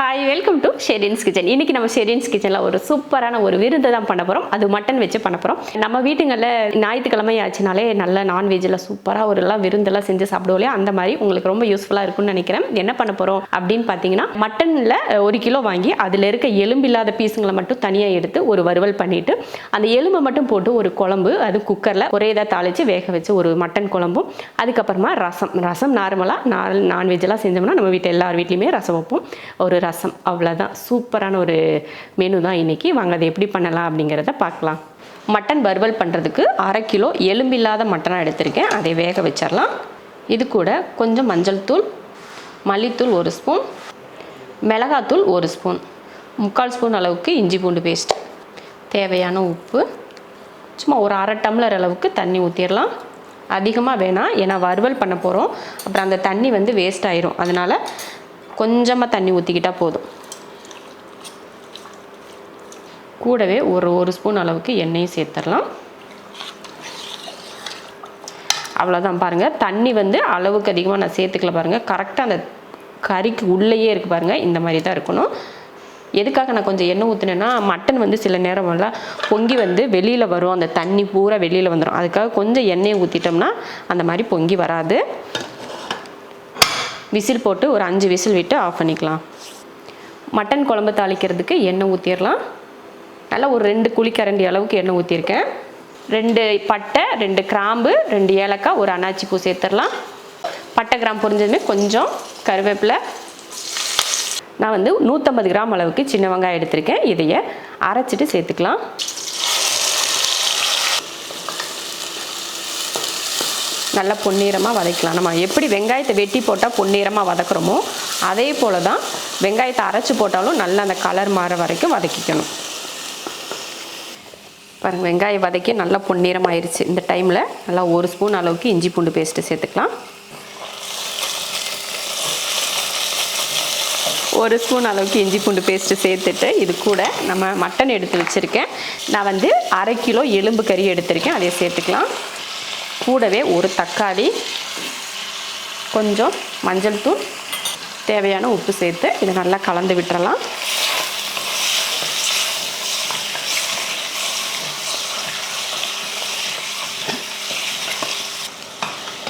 Hi welcome to Sherin's kitchen இன்னைக்கு நம்ம ஷெரின்ஸ் கிச்சனில் ஒரு சூப்பரான ஒரு விருந்து தான் பண்ண போகிறோம் அது மட்டன் வச்சு பண்ண போகிறோம் நம்ம வீட்டுங்களில் ஞாயிற்றுக்கிழமை ஆச்சுனாலே நல்ல நான்வெஜ்ஜில் சூப்பராக ஒரு எல்லாம் விருந்தெல்லாம் செஞ்சு சாப்பிடுவோம் இல்லையா? அந்த மாதிரி உங்களுக்கு ரொம்ப யூஸ்ஃபுல்லாக இருக்கும்னு நினைக்கிறேன். என்ன பண்ண போகிறோம் அப்படின்னு பார்த்தீங்கன்னா மட்டனில் ஒரு கிலோ வாங்கி அதில் இருக்க எலும்பு இல்லாத பீஸுங்களை மட்டும் தனியாக எடுத்து ஒரு வறுவல் பண்ணிட்டு அந்த எலும்பை மட்டும் போட்டு ஒரு குழம்பு அது குக்கரில் ஒரே இதாக தாளித்து வேக வச்சு ஒரு மட்டன் குழம்பும். அதுக்கப்புறமா ரசம். ரசம் நார்மலாக நான் நான்வெஜ்ஜெல்லாம் செஞ்சோம்னா நம்ம வீட்டில் எல்லார் வீட்லேயுமே ரசம் வைப்போம். ஒரு ரசம். அவ்வளோதான் சூப்பரான ஒரு மெனு தான் இன்றைக்கி வாங்க அதை எப்படி பண்ணலாம் அப்படிங்கிறத பார்க்கலாம். மட்டன் வறுவல் பண்ணுறதுக்கு அரை கிலோ எலும்பில்லாத மட்டனாக எடுத்திருக்கேன். அதை வேக வச்சிடலாம் இது கூட கொஞ்சம் மஞ்சள் தூள் மல்லித்தூள் ஒரு ஸ்பூன் மிளகாத்தூள் ஒரு ஸ்பூன் முக்கால் ஸ்பூன் அளவுக்கு இஞ்சி பூண்டு பேஸ்ட் தேவையான உப்பு. சும்மா ஒரு அரை டம்ளர் அளவுக்கு தண்ணி ஊற்றிடலாம் அதிகமாக வேணாம். ஏன்னா வறுவல் பண்ண போகிறோம் அப்புறம் அந்த தண்ணி வந்து வேஸ்ட் ஆயிரும். அதனால் கொஞ்சமாக தண்ணி ஊற்றிக்கிட்டால் போதும். கூடவே ஒரு ஒரு ஸ்பூன் அளவுக்கு எண்ணெயும் சேர்த்துடலாம். அவ்வளோதான் பாருங்கள் தண்ணி வந்து அளவுக்கு அதிகமாக நான் சேர்த்துக்கல பாருங்கள் கரெக்டாக அந்த கறிக்கு உள்ளேயே இருக்குது பாருங்கள் இந்த மாதிரி தான் இருக்கணும். எதுக்காக நான் கொஞ்சம் எண்ணெய் ஊற்றினேன்னா மட்டன் வந்து சில நேரம் எல்லாம் பொங்கி வந்து வெளியில் வரும். அந்த தண்ணி பூரா வெளியில் வந்துடும் அதுக்காக கொஞ்சம் எண்ணெயை ஊற்றிட்டோம்னா அந்த மாதிரி பொங்கி வராது. விசில் போட்டு ஒரு அஞ்சு விசில் விட்டு ஆஃப் பண்ணிக்கலாம். மட்டன் குழம்பு தாளிக்கிறதுக்கு எண்ணெய் ஊற்றிடலாம் நல்லா ஒரு ரெண்டு குழிக்கரண்டி அளவுக்கு எண்ணெய் ஊற்றிருக்கேன் ரெண்டு பட்டை ரெண்டு கிராம்பு ரெண்டு ஏலக்காய் ஒரு அனாச்சி பூ சேர்த்துடலாம். பட்டை கிராம் பொரிஞ்சதுமே கொஞ்சம் கருவேப்பிலை. நான் வந்து நூற்றம்பது கிராம் அளவுக்கு சின்ன வெங்காயம் எடுத்திருக்கேன். இதைய அரைச்சிட்டு சேர்த்துக்கலாம். நல்லா பொன்னிறமாக வதக்கலாம். நம்ம எப்படி வெங்காயத்தை வெட்டி போட்டால் பொன்னிறமாக வதக்குறோமோ அதே போல் தான் வெங்காயத்தை அரைச்சி போட்டாலும் நல்லா அந்த கலர் மாற வரைக்கும் வதக்கிக்கணும். பாருங்கள் வெங்காயம் வதக்கி நல்லா பொன்னிறமாயிருச்சு. இந்த டைமில் நல்லா ஒரு ஸ்பூன் அளவுக்கு இஞ்சி பூண்டு பேஸ்ட்டு சேர்த்துக்கலாம். ஒரு ஸ்பூன் அளவுக்கு இஞ்சி பூண்டு பேஸ்ட்டு சேர்த்துட்டு இது கூட நம்ம மட்டன் எடுத்து வச்சுருக்கேன். நான் வந்து அரை கிலோ எலும்பு கறி எடுத்திருக்கேன். அதை சேர்த்துக்கலாம். கூடவே ஒரு தக்காளி கொஞ்சம் மஞ்சள் தூள் தேவையான உப்பு சேர்த்து இதை நல்லா கலந்து விட்டுறலாம்.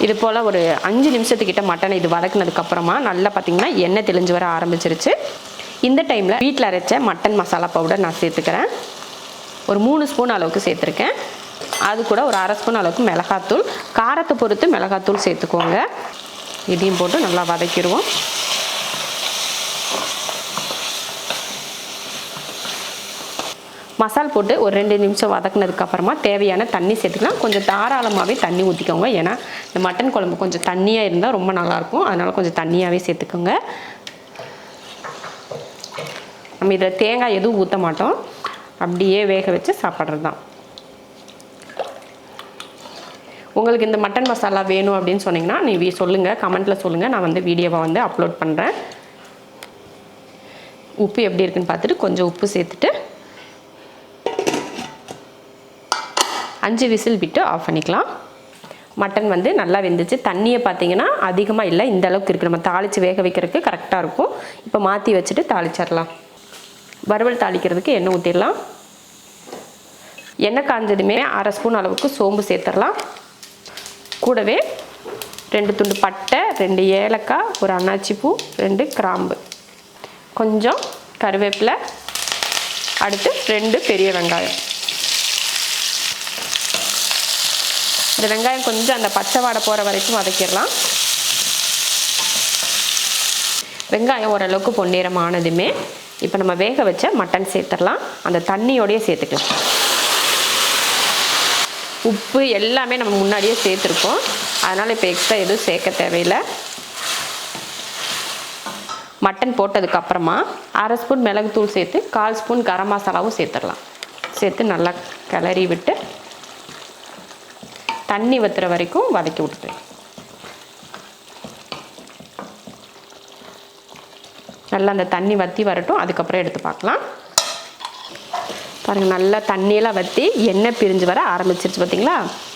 இது போல் ஒரு அஞ்சு நிமிஷத்துக்கிட்ட மட்டன் இது வதக்குனதுக்கப்புறமா நல்லா பார்த்திங்கன்னா எண்ணெய் தெளிஞ்சு வர ஆரம்பிச்சிருச்சு. இந்த டைமில் வீட்டில் அரைச்ச மட்டன் மசாலா பவுடர் நான் சேர்த்துக்கிறேன். ஒரு மூணு ஸ்பூன் அளவுக்கு சேர்த்துருக்கேன். அது கூட ஒரு அரை ஸ்பூன் அளவுக்கு மிளகாத்தூள் காரத்தை பொறுத்து மிளகாத்தூள் சேர்த்துக்கோங்க. இதையும் போட்டு நல்லா வதக்கிடுவோம். மசால் போட்டு ஒரு ரெண்டு நிமிஷம் வதக்குனதுக்கு அப்புறமா தேவையான தண்ணி சேர்த்துக்கலாம். கொஞ்சம் தாராளமாகவே தண்ணி ஊற்றிக்கோங்க ஏன்னா இந்த மட்டன் குழம்பு கொஞ்சம் தண்ணியாக இருந்தால் ரொம்ப நல்லாயிருக்கும். அதனால் கொஞ்சம் தண்ணியாகவே சேர்த்துக்கோங்க. நம்ம இதில் தேங்காய் எதுவும் ஊற்ற மாட்டோம். அப்படியே வேக வச்சு சாப்பிட்றது தான் உங்களுக்கு இந்த மட்டன் மசாலா வேணும் அப்படின்னு சொன்னீங்கன்னா நீ சொல்லுங்கள் கமெண்ட்டில் சொல்லுங்கள் நான் வந்து வீடியோவை வந்து அப்லோட் பண்ணுறேன் உப்பு எப்படி இருக்குன்னு பார்த்துட்டு கொஞ்சம் உப்பு சேர்த்துட்டு அஞ்சு விசில் விட்டு ஆஃப் பண்ணிக்கலாம். மட்டன் வந்து நல்லா வெந்துச்சு. தண்ணியை பார்த்தீங்கன்னா அதிகமாக இல்லை இந்த அளவுக்கு இருக்குது நம்ம தாளித்து வேக வைக்கிறதுக்கு கரெக்டாக இருக்கும். இப்போ மாற்றி வச்சுட்டு தாளிச்சிடலாம். வறுவல் தாளிக்கிறதுக்கு எண்ணெய் ஊற்றிடலாம் எண்ணெய் காஞ்சதுமே அரை ஸ்பூன் அளவுக்கு சோம்பு சேர்த்துடலாம். கூடவே ரெண்டு துண்டு பட்டை ரெண்டு ஏலக்காய் ஒரு அன்னாச்சி பூ ரெண்டு கிராம்பு. கொஞ்சம் கருவேப்பிலை அடுத்து ரெண்டு பெரிய வெங்காயம். இந்த வெங்காயம் கொஞ்சம் அந்த பச்சை வாடை போகிற வரைக்கும் வதக்கிடலாம். வெங்காயம் ஓரளவுக்கு பொன்னிறம் ஆனதுமே இப்போ நம்ம வேக வச்ச மட்டன் சேர்த்துடலாம். அந்த தண்ணியோடையே சேர்த்துக்கலாம். உப்பு எல்லாமே நம்ம முன்னாடியே சேர்த்துருக்கோம். அதனால் இப்போ எக்ஸ்ட்ரா எதுவும் சேர்க்க தேவையில்லை. மட்டன் போட்டதுக்கப்புறமா அரை ஸ்பூன் மிளகுத்தூள் சேர்த்து கால் ஸ்பூன் கரம் மசாலாவும் சேர்த்துடலாம். சேர்த்து நல்லா கிளறி விட்டு தண்ணி வத்துற வரைக்கும் வதக்கி விட்டுருவேன் நல்லா அந்த தண்ணி வற்றி வரட்டும். அதுக்கப்புறம் எடுத்து பார்க்கலாம். பாருங்கள் நல்லா தண்ணியெல்லாம் வற்றி எண்ணெய் பிரிஞ்சு வர ஆரம்பிச்சிருச்சு பார்த்தீங்களா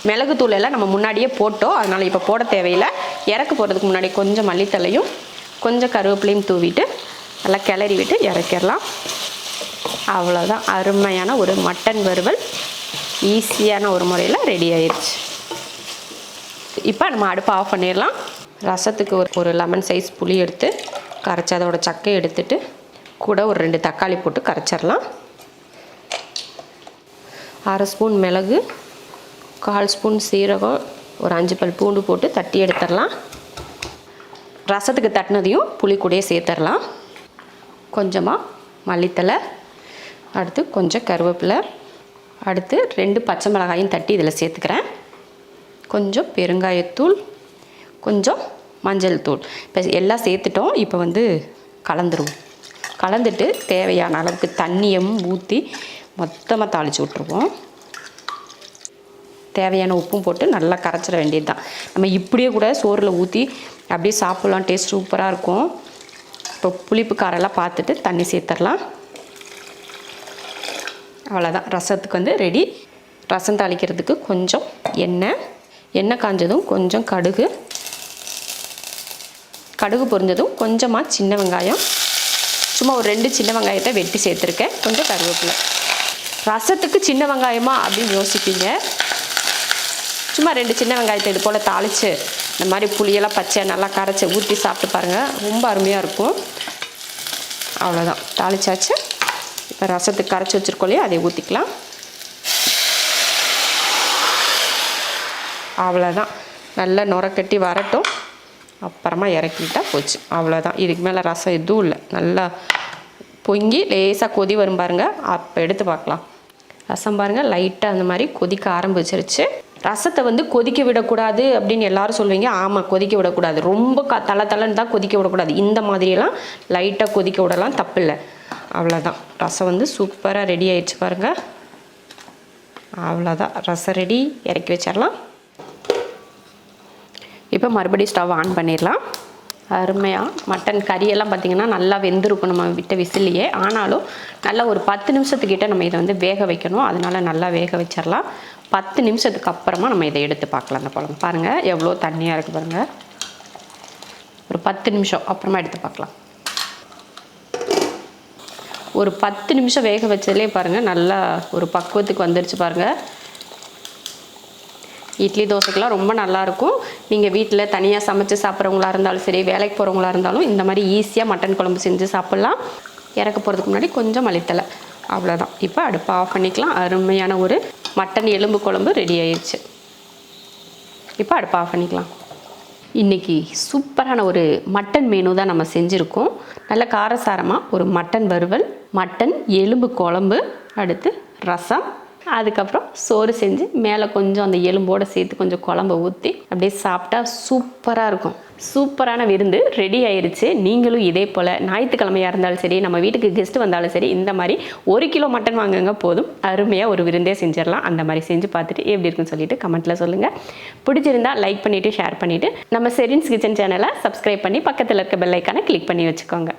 மிளகுத்தூள் எல்லாம் நம்ம முன்னாடியே போட்டோம். அதனால் இப்போ போட தேவையில்லை. இறக்க போகிறதுக்கு முன்னாடி கொஞ்சம் மல்லித்தலையும் கொஞ்சம் கருவேப்பிலையும் தூவிட்டு நல்லா கிளறி விட்டு இறக்கிடலாம். அவ்வளோதான் அருமையான ஒரு மட்டன் வறுவல். ஈஸியான ஒரு முறையில் ரெடி ஆயிடுச்சு இப்போ நம்ம அடுப்பை ஆஃப் பண்ணிடலாம். ரசத்துக்கு ஒரு ஒரு லெமன் சைஸ் புளி எடுத்து கரைச்சி அதோட சக்கை எடுத்துட்டு கூட ஒரு ரெண்டு தக்காளி போட்டு கரைச்சிடலாம். அரை ஸ்பூன் மிளகு கால் ஸ்பூன் சீரகம் ஒரு அஞ்சு பல் பூண்டு போட்டு தட்டி எடுத்துடலாம். ரசத்துக்கு தட்டினதையும் புளி கூடயே சேர்த்துடலாம். கொஞ்சமாக மல்லித்தலை அடுத்து கொஞ்சம் கருவேப்பிலை அடுத்து ரெண்டு பச்சை மிளகாயும் தட்டி இதில் சேர்த்துக்கிறேன். கொஞ்சம் பெருங்காயத்தூள் கொஞ்சம் மஞ்சள் தூள். இப்போ எல்லாம் சேர்த்துட்டோம் இப்போ வந்து கலந்துருவோம் கலந்துட்டு தேவையான அளவுக்கு தண்ணியும் ஊற்றி மொத்தமாக தாளித்து விட்ருவோம் தேவையான உப்பும் போட்டு நல்லா கரைச்சிட வேண்டியது தான் நம்ம இப்படியே கூட சோறில் ஊற்றி அப்படியே சாப்பிட்லாம் டேஸ்ட் சூப்பராக இருக்கும். இப்போ புளிப்பு காரெல்லாம் பார்த்துட்டு தண்ணி சேர்த்துடலாம். அவ்வளோதான் ரசத்துக்கு வந்து ரெடி ரசம் தாளிக்கிறதுக்கு கொஞ்சம் எண்ணெய். எண்ணெய் காஞ்சதும் கொஞ்சம் கடுகு. கடுகு பொரிஞ்சதும் கொஞ்சமாக சின்ன வெங்காயம். சும்மா ஒரு ரெண்டு சின்ன வெங்காயத்தை வெட்டி சேர்த்துருக்கேன். கொஞ்சம் கருவேப்பிலை. ரசத்துக்கு சின்ன வெங்காயமா அப்படின்னு யோசிப்பீங்க. சும்மா ரெண்டு சின்ன வெங்காயத்தை இது போல் தாளித்து இந்த மாதிரி புளியெல்லாம் பச்சை நல்லா கரைச்சி ஊற்றி சாப்பிட்டு பாருங்கள் ரொம்ப அருமையாக இருக்கும். அவ்வளோதான் தாளிச்சாச்சு. இப்போ ரசத்துக்கு கரைச்சி வச்சுருக்கோம் இல்லையா? அதை ஊற்றிக்கலாம் அவ்வளோதான் நல்லா நுரக்கட்டி வரட்டும். அப்புறமா இறக்கிட்டா போச்சு. அவ்வளோதான் இதுக்கு மேலே ரசம் எதுவும் இல்லை. நல்லா பொங்கி லேசாக கொதி வரும் பாருங்கள் அப்போ எடுத்து பார்க்கலாம். ரசம் பாருங்கள் லைட்டாக அந்த மாதிரி கொதிக்க ஆரம்பிச்சிருச்சு. ரசத்தை வந்து கொதிக்க விடக்கூடாது அப்படின்னு எல்லாரும் சொல்லுவீங்க ஆமாம் கொதிக்க விடக்கூடாது. ரொம்ப க தலை தலைன்னு தான் கொதிக்க விடக்கூடாது. இந்த மாதிரியெல்லாம் லைட்டாக கொதிக்க விடலாம் தப்பில்லை. அவ்வளோதான் ரசம் வந்து சூப்பராக ரெடி ஆயிடுச்சு பாருங்கள் அவ்வளோதான் ரசம் ரெடி இறக்கி வச்சிடலாம் இப்போ மறுபடியும் ஸ்டவ் ஆன் பண்ணிடலாம் அருமையாக மட்டன் கறியெல்லாம் பார்த்திங்கன்னா நல்லா வெந்திருக்கும் நம்ம விட்ட விசிலையே. ஆனாலும் நல்லா ஒரு பத்து நிமிஷத்துக்கிட்ட நம்ம இதை வந்து வேக வைக்கணும். அதனால நல்லா வேக வச்சிடலாம் பத்து நிமிஷத்துக்கு அப்புறமா நம்ம இதை எடுத்து பார்க்கலாம் அந்த குழம்பு. பாருங்கள் எவ்வளோ தண்ணியாக இருக்குது பாருங்கள் ஒரு பத்து நிமிஷம் அப்புறமா எடுத்து பார்க்கலாம் ஒரு பத்து நிமிஷம் வேக வச்சதுலேயே பாருங்கள் நல்லா ஒரு பக்குவத்துக்கு வந்துருச்சு பாருங்கள் இட்லி தோசைக்கெலாம் ரொம்ப நல்லாயிருக்கும். நீங்கள் வீட்டில் தனியாக சமைச்சு சாப்பிட்றவங்களா இருந்தாலும் சரி வேலைக்கு போகிறவங்களா இருந்தாலும் இந்த மாதிரி ஈஸியாக மட்டன் குழம்பு செஞ்சு சாப்பிட்லாம். இறக்க போகிறதுக்கு முன்னாடி கொஞ்சம் மளித்தலை அவ்வளோதான் இப்போ அடுப்பை ஆஃப் பண்ணிக்கலாம். அருமையான ஒரு மட்டன் எலும்பு குழம்பு ரெடி ஆயிடுச்சு இப்போ அடுப்பை ஆஃப் பண்ணிக்கலாம். இன்றைக்கி சூப்பரான ஒரு மட்டன் மெனு தான் நம்ம செஞ்சுருக்கோம். நல்ல காரசாரமாக ஒரு மட்டன் வறுவல் மட்டன் எலும்பு குழம்பு அடுத்து ரசம் அதுக்கப்புறம் சோறு செஞ்சு மேலே கொஞ்சம் அந்த எலும்போடு சேர்த்து கொஞ்சம் குழம்ப ஊற்றி அப்படியே சாப்பிட்டா சூப்பராக இருக்கும். சூப்பரான விருந்து. ரெடி ஆயிருச்சு. நீங்களும் இதே போல் ஞாயிற்றுக்கிழமையாக இருந்தாலும் சரி நம்ம வீட்டுக்கு கெஸ்ட் வந்தாலும் சரி இந்த மாதிரி ஒரு கிலோ மட்டன் வாங்குங்க போதும். அருமையாக ஒரு விருந்தே செஞ்சிடலாம். அந்த மாதிரி செஞ்சு பார்த்துட்டு எப்படி இருக்குன்னு சொல்லிட்டு கமெண்ட்டில் சொல்லுங்கள் பிடிச்சிருந்தா லைக் பண்ணிவிட்டு ஷேர் பண்ணிவிட்டு நம்ம செரின்ஸ் கிச்சன் சேனலை சப்ஸ்கிரைப் பண்ணி பக்கத்தில் இருக்க பெல்லைக்கான கிளிக் பண்ணி வச்சுக்கோங்க.